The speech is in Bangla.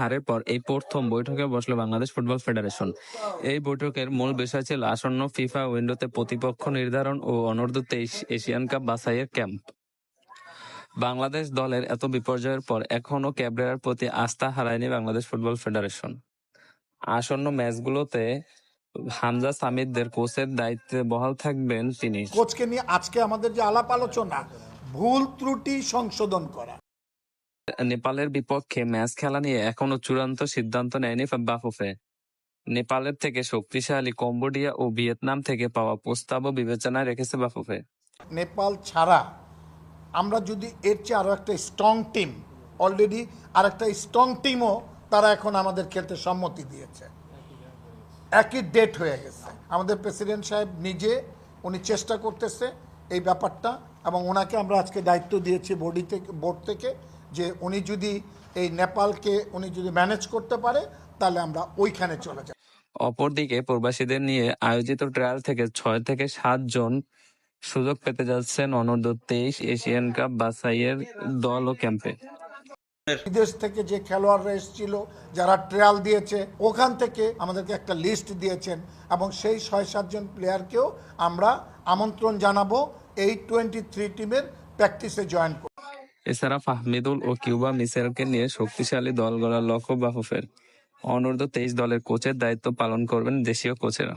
হারের পর এই প্রথম বৈঠকে বসল বাংলাদেশ ফুটবল ফেডারেশন। এই বৈঠকের মূল বিষয় ছিল আসন্ন ফিফা উইন্ডোতে প্রতিপক্ষ নির্ধারণ ও অনূর্ধ্ব তেইশ এশিয়ান কাপ বাছাইয়ের ক্যাম্প। বাংলাদেশ দলের এত বিপর্যয়ের পর এখনও ক্যাবরেরার প্রতি আস্থা হারায়নি বাংলাদেশ ফুটবল ফেডারেশন। আসন্ন ম্যাচগুলোতে হামজা সামিদদের কোচের দায়িত্বে বহাল থাকবেন তিনি। কোচকে নিয়ে আজকে আমাদের যে আলাপ আলোচনা, ভুল ত্রুটি সংশোধন করা। নেপালের বিপক্ষে ম্যাচ খেলা নিয়ে এখনও চূড়ান্ত সিদ্ধান্ত নেয়নি বাফুফে। নেপালের থেকে শক্তিশালী কম্বোডিয়া ও ভিয়েতনাম থেকে পাওয়া প্রস্তাবও বিবেচনায় রেখেছে বাফুফে। নেপাল ছাড়া আমরা যদি এর চেয়ে আরও একটা স্ট্রং টিম অলরেডি আর একটা স্ট্রং টিমও তারা এখন আমাদের খেলতে সম্মতি দিয়েছে। একই ডেট হয়ে গেছে। আমাদের প্রেসিডেন্ট সাহেব নিজে, উনি চেষ্টা করতেছে এই ব্যাপারটা এবং ওনাকে আমরা আজকে দায়িত্ব দিয়েছি বডি থেকে, বোর্ড থেকে যে উনি যদি এই নেপালকে, উনি যদি ম্যানেজ করতে পারে, তাহলে আমরা ওইখানে চলে যাই অপরদিকে প্রবাসীদের নিয়ে আয়োজিত ট্রায়াল থেকে ছয় থেকে সাত জন সুযোগ পেতে যাচ্ছেন অনূর্ধ্ব তেইশ এশিয়ান কাপ বাসাইয়ের দল ও ক্যাম্পে। বিদেশ থেকে যে খেলোয়াড়রা এসেছিল যারা ট্রায়াল দিয়েছে ওখান থেকে আমাদেরকে একটা লিস্ট দিয়েছেন এবং সেই ছয় সাতজন প্লেয়ারকেও আমরা আমন্ত্রণ জানাব এই টোয়েন্টি থ্রি টিমের প্র্যাকটিসে জয়েন করতে। এছাড়া ফাহমিদুল ও কিউবা মিসেলকে নিয়ে শক্তিশালী দল গড়ার লক্ষ্য বাফুফের। অনূর্ধ্ব তেইশ দলের কোচের দায়িত্ব পালন করবেন দেশীয় কোচেরা।